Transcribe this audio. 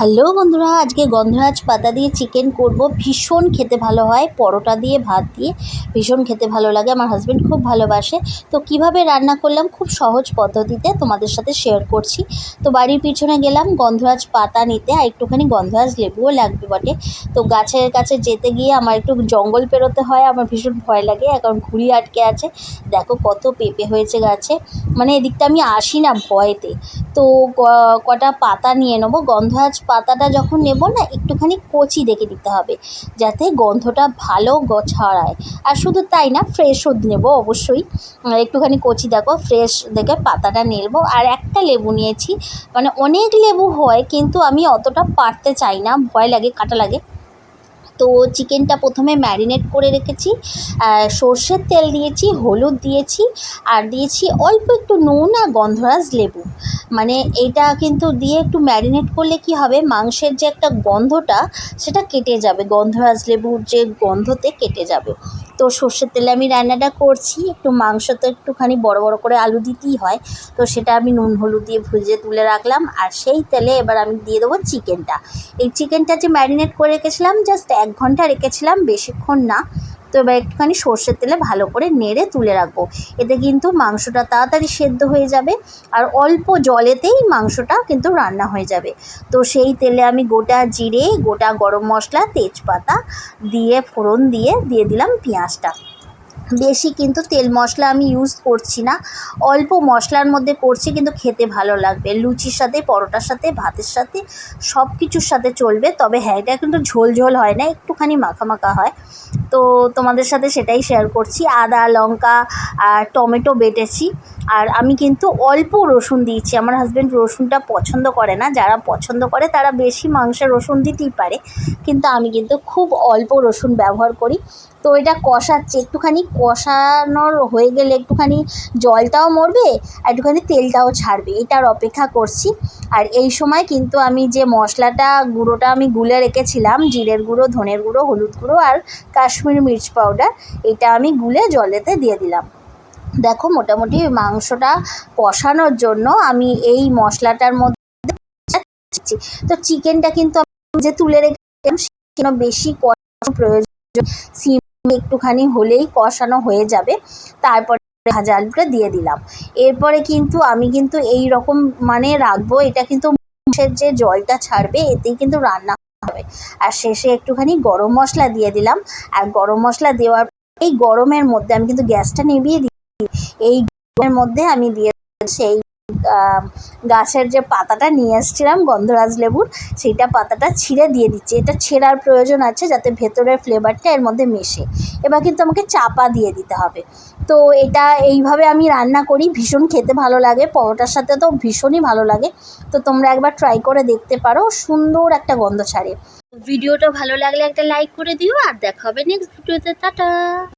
Hello বন্ধুরা, আজকে গন্ধরাজ পাতা দিয়ে চিকেন করব। ভীষণ খেতে ভালো হয়, পরোটা দিয়ে, ভাত দিয়ে। ভীষণ খেতে ভালো লাগে, আমার হাজব্যান্ড খুব ভালোবাসে। তো কীভাবে রান্না করলাম, খুব সহজ পদ্ধতিতে তোমাদের সাথে শেয়ার করছি। তো বাড়ির পিছনে গেলাম, গন্ধরাজ পাতা নিতে, আর একটুখানি গন্ধরাজ লেবুও লাগবে বটে। তো গাছের কাছে যেতে গিয়ে আমার একটু জঙ্গল পেরোতে হয়, আমার ভীষণ ভয় লাগে, এখন ঘুড়ি আটকে আছে। দেখো কত পেঁপে হয়েছে গাছে। মানে এদিকটা আমি আসি না ভয়েতে। তো কটা পাতা নিয়ে নেব, গন্ধরাজ পাতাটা যখন নেব না, একটুখানি কচি দেখে দিতে হবে, যাতে গন্ধটা ভালো ছড়ায়। আর শুধু তাই না ফ্রেশও নেব অবশ্যই। একটুখানি কচি দেখো ফ্রেশ দেখে পাতাটা নেব আর একটা লেবু নিয়েছি মানে অনেক লেবু হয়, কিন্তু আমি অতটা পারতে চাই না, ভয় লাগে, কাটা লাগে। তো চিকেনটা প্রথমে ম্যারিনেট করে রেখেছি সর্ষের তেল দিয়েছি, হলুদ দিয়েছি, আর দিয়েছি অল্প একটু নুন আর গন্ধরাজ লেবু। মানে এটা কিন্তু দিয়ে একটু ম্যারিনেট করলে কি হবে, মাংসের যে একটা গন্ধটা, সেটা কেটে যাবে, গন্ধরাজ লেবুর যে গন্ধতে কেটে যাবে। তো সর্ষের তেলে আমি রান্নাটা করছি। একটু মাংস তো একটুখানি বড় বড় করে আলু দিতেই হয়। তো সেটা আমি নুন হলুদ দিয়ে ভুজে তুলে রাখলাম। আর সেই তেলে এবার আমি দিয়ে দেবো চিকেনটা। এই চিকেনটা যে ম্যারিনেট করে রেখেছিলাম, জাস্ট এক ঘণ্টা রেখেছিলাম, বেশিক্ষণ না। তো এবার একটুখানি সর্ষের তেলে ভালো করে নেড়ে তুলে রাখব। এতে কিন্তু মাংসটা তাড়াতাড়ি সেদ্ধ হয়ে যাবে আর অল্প জলেতেই মাংসটা কিন্তু রান্না হয়ে যাবে। তো সেই তেলে আমি গোটা জিরে, গোটা গরম মশলা, তেজপাতা দিয়ে, ফোড়ন দিয়ে দিয়ে দিলাম পেঁয়াজটা। বেশি কিন্তু তেল মশলা আমি ইউজ করছি না। অল্প মশলার মধ্যে করছি কিন্তু খেতে ভালো লাগবে। লুচির সাথে, পরোটার সাথে, ভাতের সাথে সব কিছুর সাথে চলবে। তবে হ্যাঁ এটা কিন্তু ঝোল ঝোল হয় না, একটুখানি মাখা মাখা হয়। তো তোমাদের সাথে সেটাই শেয়ার করছি। আদা, লঙ্কা আর টমেটো বেটেছি। আর আমি কিন্তু অল্প রসুন দিয়েছি। আমার হাজব্যান্ড রসুনটা পছন্দ করে না। যারা পছন্দ করে তারা বেশি মাংসে রসুন দিতেই পারে। কিন্তু আমি কিন্তু খুব অল্প রসুন ব্যবহার করি। তো এটা কষাচ্ছি, একটুখানি কষানোর হয়ে গেলে একটুখানি জলটাও মরবে আর একটুখানি তেলটাও ছাড়বে, এটার অপেক্ষা করছি। আর এই সময় কিন্তু আমি যে মশলাটা, গুঁড়োটা আমি গুলে রেখেছিলাম, জিরের গুঁড়ো, ধনের গুঁড়ো, হলুদ গুঁড়ো আর কাশ্মীরি মির্চ পাউডার, এটা আমি গুলে জলেতে দিয়ে দিলাম। দেখো মোটামুটি মাংসটা কষানোর জন্য আমি এই মশলাটার মধ্যে তো চিকেনটা কিন্তু যে তুলে সেটা বেশি প্রয়োজন সিম একটুখানি হলেই কষানো হয়ে যাবে। তারপরে ভাজা আলুটা দিয়ে দিলাম। এরপরে কিন্তু আমি কিন্তু এই রকম মানে রাখব, এটা কিন্তু মাংসের যে জলটা ছাড়বে, এতেই কিন্তু রান্না হবে। আর শেষে একটুখানি গরম মশলা দিয়ে দিলাম। আর গরম মশলা দেওয়ার এই গরমের মধ্যে আমি কিন্তু গ্যাসটা নিভিয়ে দিই। এই গরমের মধ্যে আমি দিয়ে সেই গাছের যে পাতাটা নিয়ে এসেছিলাম গন্ধরাজ লেবুর, সেইটা পাতাটা ছিঁড়ে দিয়ে দিচ্ছি। এটা ছেঁড়ার প্রয়োজন আছে যাতে ভেতরের ফ্লেভারটা এর মধ্যে মেশে। এবার কিন্তু আমাকে চাপা দিয়ে দিতে হবে। তো এটা এইভাবে আমি রান্না করি, ভীষণ খেতে ভালো লাগে, পরোটার সাথে তো ভীষণই ভালো লাগে। তো তোমরা একবার ট্রাই করে দেখতে পারো, সুন্দর একটা গন্ধ ছাড়ে। ভিডিওটা ভালো লাগলে একটা লাইক করে দিও, আর দেখা হবে নেক্সট ভিডিওতে টাটা!